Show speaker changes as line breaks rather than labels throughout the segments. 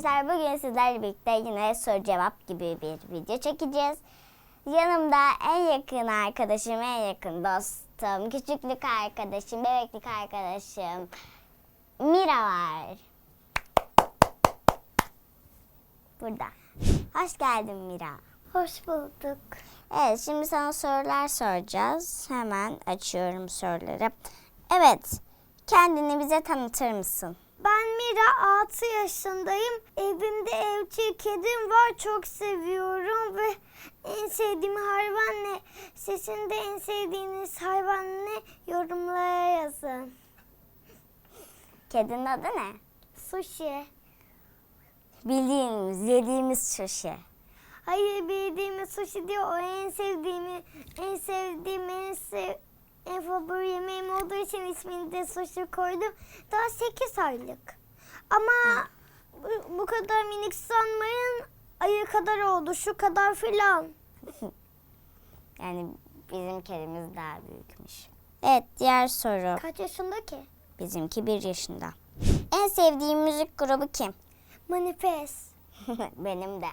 Arkadaşlar bugün sizlerle birlikte yine soru cevap gibi bir video çekeceğiz. Yanımda en yakın arkadaşım, en yakın dostum, küçüklük arkadaşım, bebeklik arkadaşım Mira var. Burada. Hoş geldin Mira.
Hoş bulduk.
Evet şimdi sana sorular soracağız. Hemen açıyorum soruları. Evet kendini bize tanıtır mısın?
Ben Mira, 6 yaşındayım. Evimde evcil kedim var. Çok seviyorum ve en sevdiğim hayvan ne? Sizin de en sevdiğiniz hayvan ne? Yorumlara yazın.
Kedinin adı ne?
Sushi.
Bildiğimiz, yediğimiz sushi.
Hayır bildiğimiz sushi diyor. O en sevdiğimi, en sevdiğim, en sev, en favori yemeğim olduğu için ismini de sushi koydum. Daha 8 aylık. Ama bu, bu kadar minik sanmayın. Ayı kadar oldu. Şu kadar filan.
Yani bizim kedimiz daha büyükmüş. Evet diğer soru.
Kaç yaşında ki?
Bizimki bir yaşında. En sevdiğim müzik grubu kim?
Manifest.
Benim de.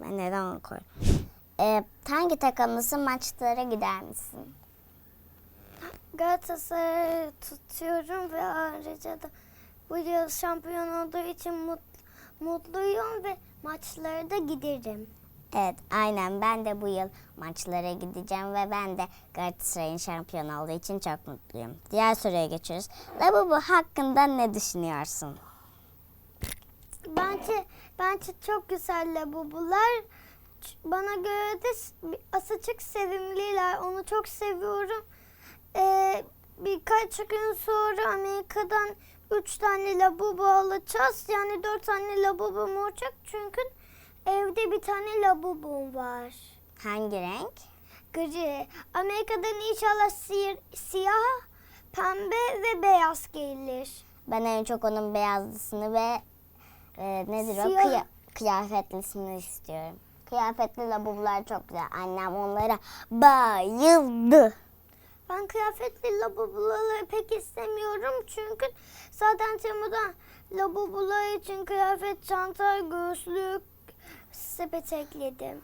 Ben neden onu koyuyorum? Ee, hangi takımlısın maçlara gider misin?
Galatasaray'ı tutuyorum ve ayrıca da bu yıl şampiyon olduğu için mut- mutluyum ve maçlara da giderim.
Evet aynen ben de bu yıl maçlara gideceğim ve ben de Galatasaray'ın şampiyon olduğu için çok mutluyum. Diğer soruya geçiyoruz. Labubu hakkında ne düşünüyorsun?
Bence bence çok güzel labubular. Ç- Bana göre de s- asıcık sevimliler. Onu çok seviyorum. Ee, birkaç gün sonra Amerika'dan üç tane labubu alacağız. Yani dört tane labubum olacak. Çünkü evde bir tane labubum var.
Hangi renk?
Gri. Amerika'dan inşallah si- siyah, pembe ve beyaz gelir.
Ben en çok onun beyazlısını ve e, nedir o
Siyah.
Kıya- kıyafetlisini istiyorum. Kıyafetli labubular çok güzel. Annem onlara bayıldı.
Ben kıyafetli labubuları pek istemiyorum çünkü zaten Temu'dan labubular için kıyafet, çanta, göğüslük sepet ekledim.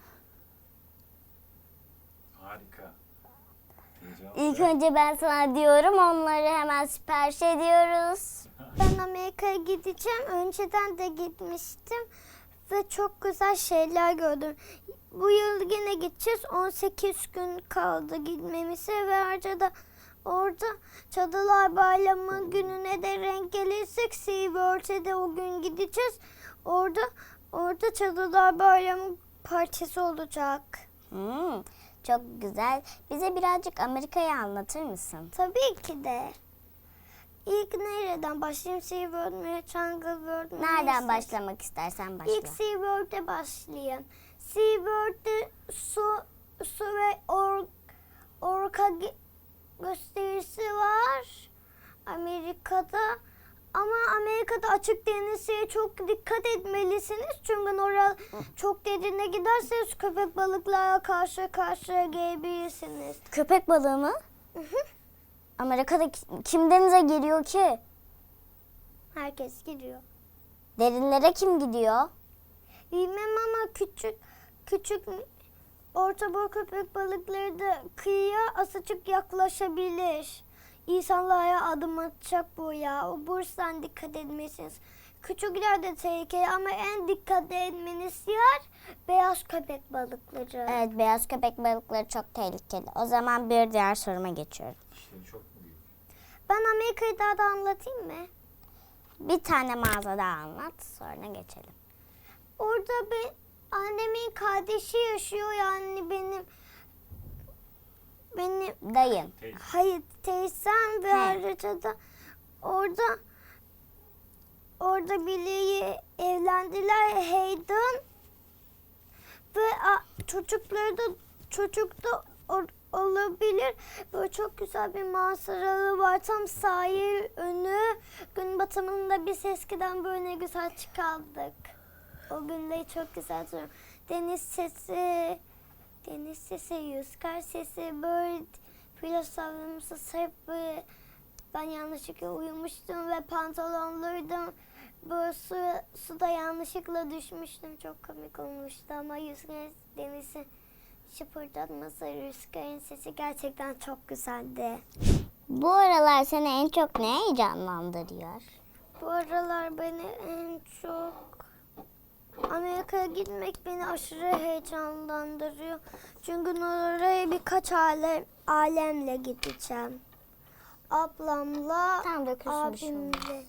Harika.
İlk önce ben sana diyorum onları hemen sipariş ediyoruz.
Ben Amerika'ya gideceğim. Önceden de gitmiştim ve çok güzel şeyler gördüm. Bu yıl gideceğiz. 18 gün kaldı gitmemize ve ayrıca da orada Çadılar Bayramı gününe de renk gelirsek SeaWorld'e de o gün gideceğiz. Orada orada Çadılar Bayramı partisi olacak.
Hmm, çok güzel. Bize birazcık Amerika'yı anlatır mısın?
Tabii ki de. İlk nereden başlayayım? SeaWorld mu? Jungle World mu?
Nereden
Neyse.
başlamak istersen başla.
İlk SeaWorld'e başlayayım. SeaWorld'de su, su ve or, orka gösterisi var. Amerika'da. Ama Amerika'da açık denize çok dikkat etmelisiniz. Çünkü oraya çok derine giderseniz köpek balıklarla karşı karşıya gelebilirsiniz.
Köpek balığı mı? Amerika'da ki- kim denize giriyor ki?
Herkes giriyor.
Derinlere kim gidiyor?
Bilmem ama küçük küçük orta boy köpek balıkları da kıyıya asıcık yaklaşabilir. İnsanlara adım atacak bu ya. O burstan dikkat etmesiniz. Küçükler de tehlikeli ama en dikkat etmeniz yer beyaz köpek balıkları.
Evet beyaz köpek balıkları çok tehlikeli. O zaman bir diğer soruma geçiyorum.
İşleri çok mu büyük?
Ben Amerika'yı daha da anlatayım mı?
Bir tane mağaza daha anlat sonra geçelim.
Orada bir annemin kardeşi yaşıyor yani benim benim
Dayın.
Teyze.
Hayır teyzem ve
He.
ayrıca da orada orada biriyle evlendiler Hayden ve a, çocukları da çocuk da or- olabilir. Böyle çok güzel bir manzaralı var. Tam sahil önü. Gün batımında biz eskiden böyle güzel çıkardık. O günleri çok güzel hatırlıyorum. Deniz sesi, deniz sesi, rüzgar sesi böyle filosoflarımızı hep böyle ben yanlışlıkla uyumuştum ve pantolonluydum Böyle su, suda yanlışlıkla düşmüştüm. Çok komik olmuştu ama yüzgen denizi şıpırdatması, rüzgarın sesi gerçekten çok güzeldi.
Bu aralar seni en çok ne heyecanlandırıyor?
Bu aralar beni en çok Amerika'ya gitmek beni aşırı heyecanlandırıyor. Çünkü oraya birkaç alem, alemle gideceğim. Ablamla,
Tam
abimle,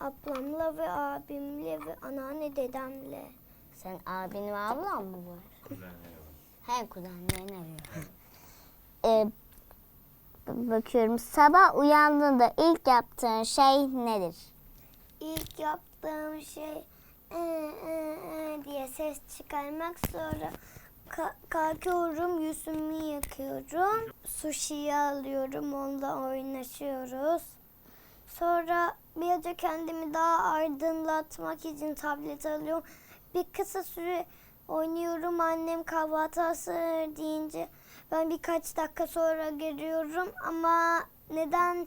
ablamla ve abimle ve anneanne dedemle.
Sen abin ve ablan mı var. Hem kuzenlerin arıyor. Ee, bakıyorum sabah uyandığında ilk yaptığın şey nedir?
İlk yaptığım şey Diye ses çıkarmak sonra ka- kalkıyorum yüzümü yıkıyorum. Sushi'yi alıyorum onunla oynaşıyoruz. Sonra birazcık kendimi daha aydınlatmak için tablet alıyorum. Bir kısa süre oynuyorum annem kahvaltı hazır deyince ben birkaç dakika sonra geliyorum. Ama neden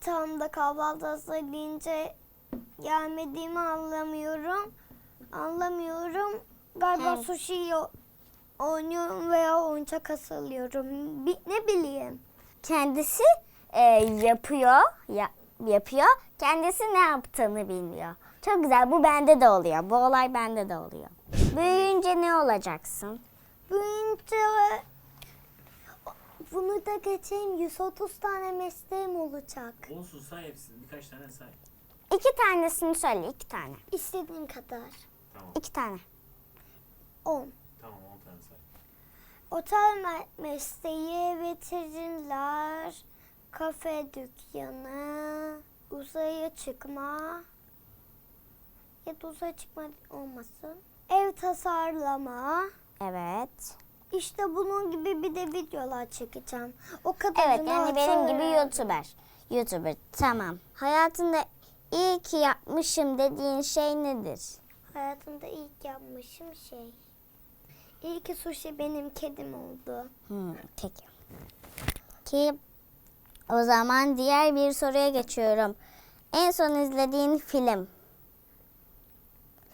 tam da kahvaltı hazır deyince gelmediğimi anlamıyorum. Anlamıyorum. Galiba
Evet.
sushi oynuyorum veya oyuncak asılıyorum. Ne bileyim.
Kendisi e, yapıyor, ya, yapıyor. Kendisi ne yaptığını bilmiyor. Çok güzel. Bu bende de oluyor. Bu olay bende de oluyor. Büyüyünce ne olacaksın?
Büyüyünce bunu da geçeyim 130 tane mesleğim olacak.
Olsun say hepsini. Birkaç tane say.
İki tanesini söyle. iki tane.
İstediğin kadar.
Tamam.
İki tane.
10.
Tamam 10 tane say.
Otel me- mesleği, veteriner, kafe dükkanı, uzaya çıkma ya da uzaya çıkma olmasın. Ev tasarlama.
Evet.
İşte bunun gibi bir de videolar çekeceğim. O kadar
Evet yani benim gibi YouTuber. YouTuber tamam. Hayatında iyi ki yapmışım dediğin şey nedir?
Hayatımda ilk yapmışım şey. İyi ki sushi benim kedim oldu.
Hmm, peki. Ki o zaman diğer bir soruya geçiyorum. En son izlediğin film.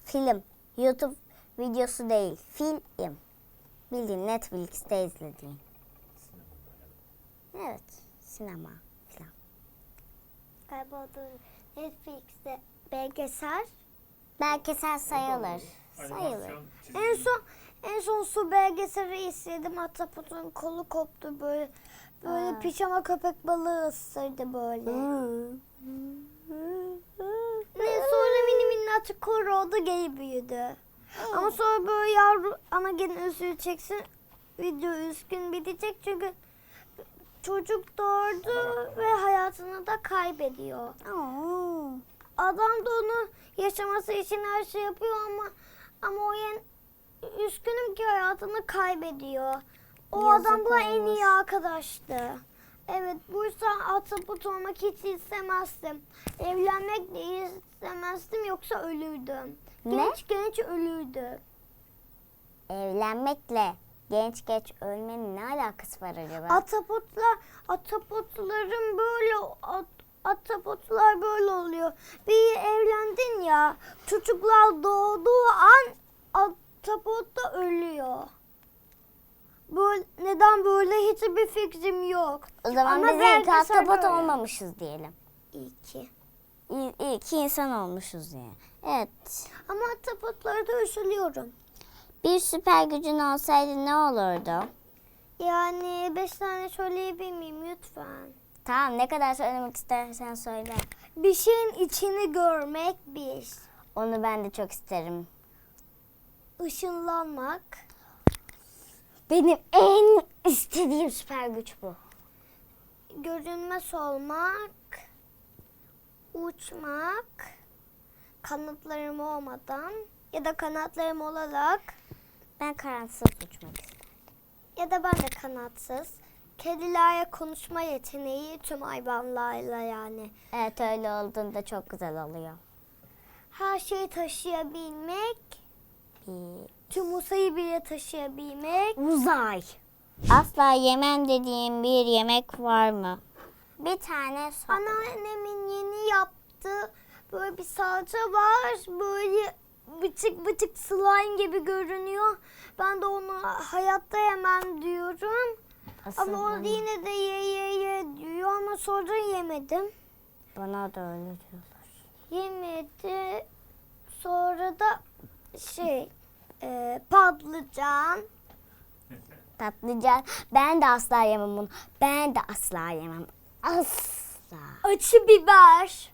Film. YouTube videosu değil. Film. Bildiğin Netflix'te izlediğin. Evet. Sinema falan.
Galiba o da Netflix'te belgesel.
Belgesel sayılır. Sayılır.
En son en son su belgeseli izledim. Ahtapotun kolu koptu böyle. Böyle
Aa.
pijama köpek balığı ısırdı böyle. Ne sonra mini minnacık kuru oldu geri büyüdü. Ama sonra böyle yavru ama gene üzüleceksin. Video üzgün bitecek çünkü çocuk doğurdu ve hayatını da kaybediyor.
Oo.
Adam da onu yaşaması için her şey yapıyor ama ama o yen üzgünüm ki hayatını kaybediyor. O
Yazık
adamla en
olmuş.
iyi arkadaştı. Evet bu yüzden ataput olmak hiç istemezdim. Evlenmek de istemezdim yoksa ölürdüm.
Ne?
Genç genç ölürdüm.
Evlenmekle genç geç ölmenin ne alakası var acaba?
Atapotlar, atapotların böyle at, atapotlar böyle oluyor. Bir evlendin ya, çocuklar doğduğu an atapot da ölüyor. Böyle, neden böyle hiçbir fikrim yok.
o zaman
Ama
biz ahtapot
böyle.
olmamışız diyelim.
İyi ki.
İyi, iyi ki insan olmuşuz yani. Evet.
Ama atapotlara da üzülüyorum.
Bir süper gücün olsaydı ne olurdu?
Yani beş tane söyleyebilir miyim lütfen?
Tamam ne kadar söylemek istersen söyle.
Bir şeyin içini görmek bir.
Onu ben de çok isterim.
Işınlanmak.
Benim en istediğim süper güç bu.
görünmez olmak, uçmak, kanatlarım olmadan ya da kanatlarım olarak
Ben karansız uçmak isterim.
ya da ben de kanatsız. Kedilerle konuşma yeteneği tüm hayvanlarla yani.
Evet öyle olduğunda çok güzel oluyor.
Her şeyi taşıyabilmek,
Bir
tüm uzayı bile taşıyabilmek.
Uzay. Asla yemem dediğim bir yemek var mı? Bir tane sor.
Anneannemin yeni yaptığı böyle bir salça var. Böyle bıçık bıçık slime gibi görünüyor. Ben de onu hayatta yemem diyorum. Ama o
Aslında
yine de ye ye ye diyor ama sonra yemedim.
bana da öyle diyorlar.
Yemedi. Sonra da şey e, patlıcan.
Patlıcan. Ben de asla yemem bunu. Ben de asla yemem. Asla.
Acı biber.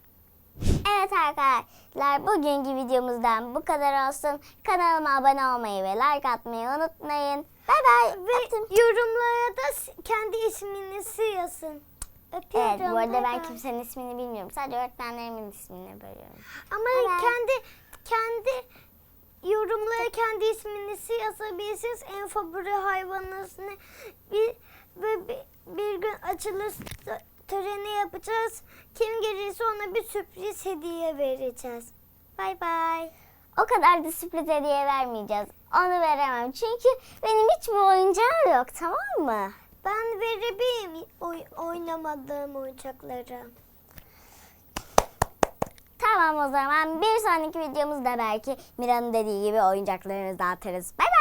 Evet arkadaşlar bugünkü videomuzdan bu kadar olsun. Kanalıma abone olmayı ve like atmayı unutmayın. Bay bay.
Ve
Öptüm.
yorumlara da kendi isminizi yazın. Öpüyorum.
Evet bu arada ben kimsenin ismini bilmiyorum. Sadece öğretmenlerimin ismini biliyorum.
Ama
bay.
kendi kendi yorumlara kendi isminizi yazabilirsiniz. En favori hayvanınız ne? Bir, ve bir, bir gün açılış t- töreni yapacağız. Kim gelirse ona bir sürpriz hediye vereceğiz. Bay bay.
O kadar da sürpriz hediye vermeyeceğiz. Onu veremem. Çünkü benim hiçbir oyuncağım yok tamam mı?
Ben verebilirim oy- oynamadığım oyuncakları.
Tamam o zaman bir sonraki videomuzda belki Mira'nın dediği gibi oyuncaklarımızı dağıtırız. Bay bay.